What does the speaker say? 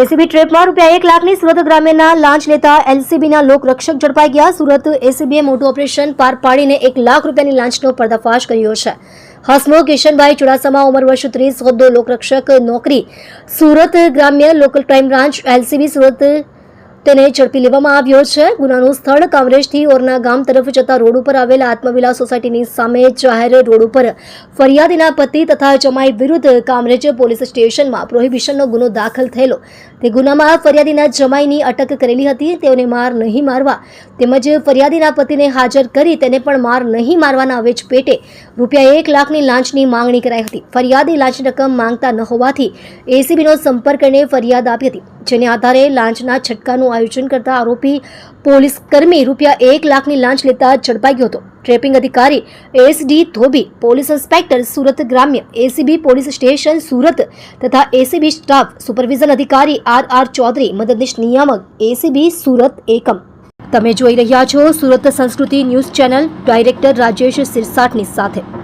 ACB ટ્રેપમાં રૂપિયા એક લાખની સુરત ગ્રામ્યના લાંચ લેતા એલસીબીના લોકરક્ષક ઝડપાઈ ગયા. સુરત એસીબીએ મોટું ઓપરેશન પાર પાડીને એક લાખ રૂપિયાની લાંચનો પર્દાફાશ કર્યો છે. હસમુખ કિશનભાઈ ચુડાસમા ઉંમર વર્ષ ત્રીસ, હોદ્દો લોકરક્ષક નોકરી. સુરત ગ્રામ્ય local crime branch, LCB Surat તેને ઝડપી લેવામાં આવ્યો છે. ગુનાનું સ્થળ કામરેજથી ઓરના ગામ તરફ જતા રોડ ઉપર આવેલા આત્મવિલા સોસાયટીની સામે જાહેર રોડ ઉપર ફરિયાદીના પતિ તથા જમાઈ વિરુદ્ધ કામરેજ પોલીસ સ્ટેશનમાં પ્રોહિબિશનનો ગુનો દાખલ થયેલો. તે ગુનામાં ફરિયાદીના જમાઈની અટક કરેલી હતી. તેઓને માર નહીં મારવા તેમજ ફરિયાદીના પતિને હાજર કરી તેને પણ માર નહીં મારવાના અવેજ પેટે રૂપિયા એક લાખની લાંચની માંગણી કરાઈ હતી. ફરિયાદી લાંચની રકમ માંગતા ન હોવાથી એસીબીનો સંપર્ક કરીને ફરિયાદ આપી હતી, જેને આધારે લાંચના છટકાનું આયોજન કરતા આરોપી પોલીસ કર્મી રૂપિયા એક લાખની લાંચ લેતા ઝડપાઈ ગયો હતો. ટ્રેપિંગ અધિકારી SD Dhobi, police inspector Surat ગ્રામ્ય, એસીબી પોલીસ સ્ટેશન સુરત તથા એસીબી સ્ટાફ સુપરવિઝન અધિકારી આર આર ચૌધરી, મદદનીશ નિયામક, એસીબી સુરત એકમ. તમે જોઈ રહ્યા છો Surat Sanskruti news channel, director Rajesh સિરસાટની સાથે.